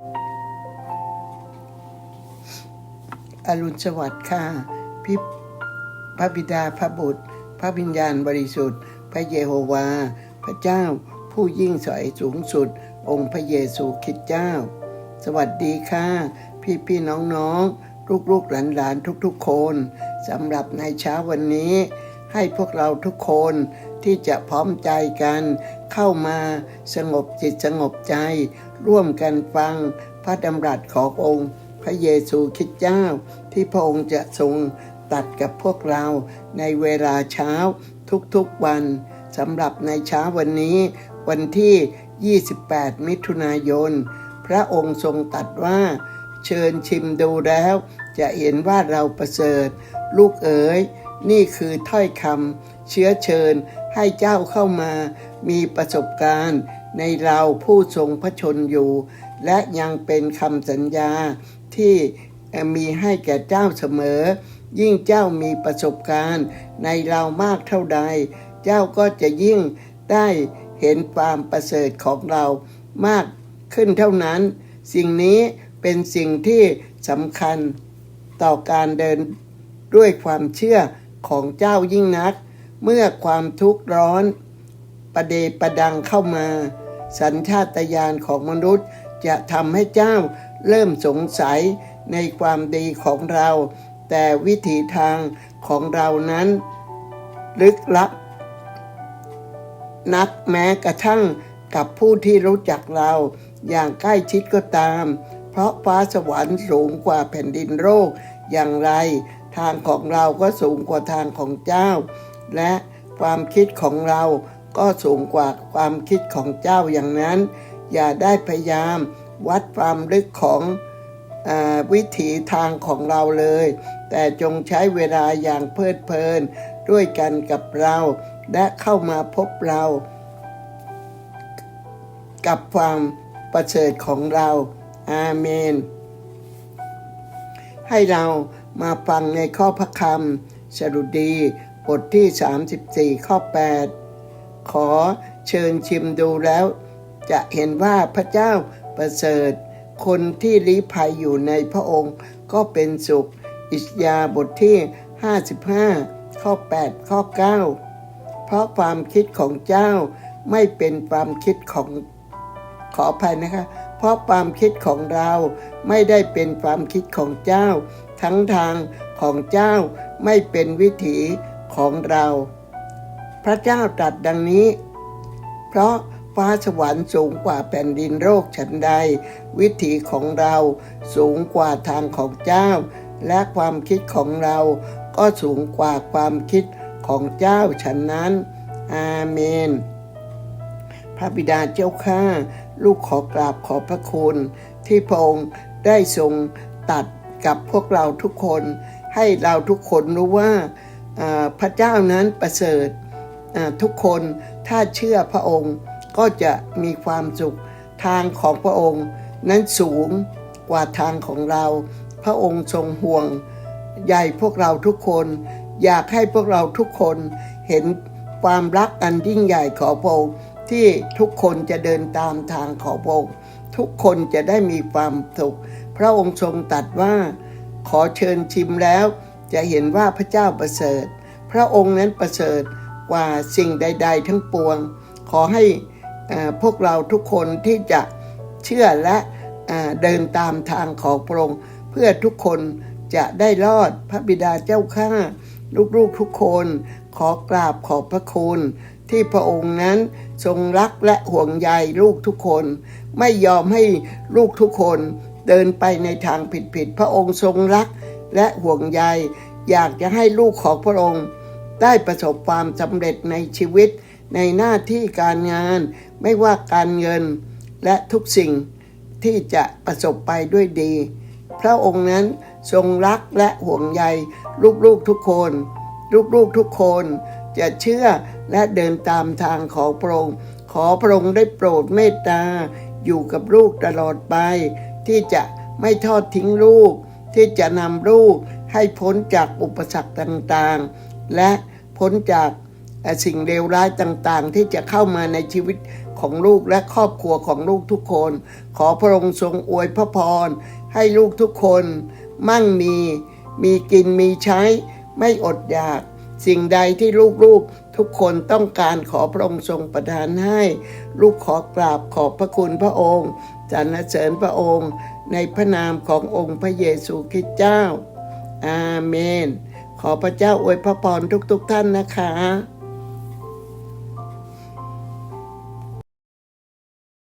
อรุณสวัสดิ์ค่ะพิพระบิดาพระบุตร พระวิญญาณบริสุทธิ์ พระเยโฮวา พระเจ้าผู้ยิ่งใสสูงสุด องค์พระเยซูคริสต์เจ้า สวัสดีค่ะ พี่พี่น้องน้องลูกลูกหลานหลานทุกๆคนสำหรับในเช้าวันนี้ ให้พวกเราทุกคนที่จะพร้อมใจกัน เข้ามาสงบจิตสงบใจ ร่วมกันฟังพระดำรัสขององค์พระเยซูคริสต์เจ้า ที่พระองค์จะทรงตัดกับพวกเราในเวลาเช้าทุกๆวันสำหรับในเช้าวันนี้ วันที่ 28 มิถุนายน พระองค์ทรงตัดว่า เชิญชิมดูแล้ว จะเห็นว่าเราประเสริฐ ลูกเอ๋ย นี่คือถ้อยคำเชื้อเชิญให้เจ้าเข้ามา มีประสบการณ์ ในเราผู้ทรงพระชนอยู่ และยังเป็นคำสัญญาที่มีให้แก่เจ้าเสมอ ยิ่งเจ้ามีประสบการณ์ ในเรามากเท่าใด เจ้าก็จะยิ่งได้เห็นความประเสริฐของเรามากขึ้นเท่านั้น สิ่งนี้เป็นสิ่งที่สำคัญต่อการเดินด้วยความเชื่อของเจ้ายิ่งนัก เมื่อความทุกข์ร้อน ประเดประดังเข้ามา สัญชาตญาณของมนุษย์จะทำให้เจ้าเริ่มสงสัยในความดีของเรา แต่วิถีทางของเรานั้น ลึกลับ นักแม้กระทั่งกับผู้ที่รู้จักเราอย่างใกล้ชิดก็ตาม เพราะฟ้าสวรรค์สูงกว่าแผ่นดินโลกอย่างไร ทางของเราก็สูงกว่าทางของเจ้า และความคิดของเรา ก็สูงกว่าความคิดของเจ้าอย่างนั้น อย่าได้พยายามวัดความลึกของอวิถีทางของเราเลย แต่จงใช้เวลาอย่างเพลิดเพลินด้วยกันกับเรา และเข้ามาพบเรา กับความประเสริฐของเรา อาเมน ให้เรามาฟังในข้อพระคำสรุดีบทที่ 34 ข้อ 8 ขอเชิญชิมดูแล้ว จะเห็นว่าพระเจ้าประเสริฐ คนที่ลี้ภัยอยู่ในพระองค์ ก็เป็นสุข อิสยาบทที่ 55 ข้อ 8 ข้อ 9 เพราะความคิดของเจ้าไม่เป็นความคิดของขออภัยนะคะเพราะความคิดของเราไม่ได้เป็นความคิดของเจ้า ทั้งทางของเจ้าไม่เป็นวิถีของเรา พระเจ้าตรัสดังนี้ เพราะฟ้าสวรรค์สูงกว่าแผ่นดินโลกฉันใด วิถีของเราสูงกว่าทางของเจ้า และความคิดของเราก็สูงกว่าความคิดของเจ้าฉันนั้น อาเมน พระบิดาเจ้าข้าลูกขอกราบขอบพระคุณ ที่พระองค์ได้ทรงตัดกับพวกเราทุกคน ให้เราทุกคนรู้ว่าพระเจ้านั้นประเสริฐ ทุกคนถ้าเชื่อพระองค์ก็จะมีความสุขทางของพระองค์ นั้นสูงกว่าทางของเรา พระองค์ทรงห่วงใหญ่พวกเราทุกคน อยากให้พวกเราทุกคนเห็นความรักอันยิ่งใหญ่ของพระองค์ที่ทุกคนจะเดินตามทางของพระองค์ทุกคนจะได้มีความสุข พระองค์ทรงตรัสว่า ขอเชิญชิมแล้ว จะเห็นว่าพระเจ้าประเสริฐ พระองค์นั้นประเสริฐ กว่าสิ่งใด ๆ ทั้งปวง ขอให้เอ่อพวกเราทุกคนที่จะเชื่อและเอ่อเดินตามทางของพระองค์เพื่อทุกคนจะได้รอดพระบิดาเจ้าข้าลูกๆทุกคนขอกราบขอบพระคุณ ที่พระองค์นั้นทรงรักและห่วงใยลูกทุกคน ไม่ยอมให้ลูกทุกคนเดินไปในทางผิดๆพระองค์ทรงรักและห่วงใย อยากจะให้ลูกของพระองค์ ได้ประสบความสำเร็จในชีวิต ในหน้าที่การงาน ไม่ว่าการเงินและทุกสิ่งที่จะประสบไปด้วยดี พระองค์นั้นทรงรักและห่วงใยลูกๆทุกคน ลูกๆทุกคนจะเชื่อและเดินตามทางของพระองค์ ขอพระองค์ได้โปรดเมตตา อยู่กับลูกตลอดไป ที่จะไม่ทอดทิ้งลูก ที่จะนำลูกให้พ้นจากอุปสรรคต่างๆ และ พ้นจากสิ่งเลวร้ายต่างๆ ที่จะเข้ามาในชีวิตของลูกและครอบครัวของลูกทุกคน ขอพระองค์ทรงอวยพระพร ให้ลูกทุกคน มั่งมี มีกินมีใช้ ไม่อดอยาก สิ่งใดที่ลูกๆทุกคนต้องการขอพระองค์ทรงประทานให้ ลูกขอกราบขอบพระคุณพระองค์สรรเสริญพระองค์ ในพระนามขององค์พระเยซูคริสต์เจ้า อาเมน ขอพระเจ้าอวยพระพรทุกๆท่านนะคะ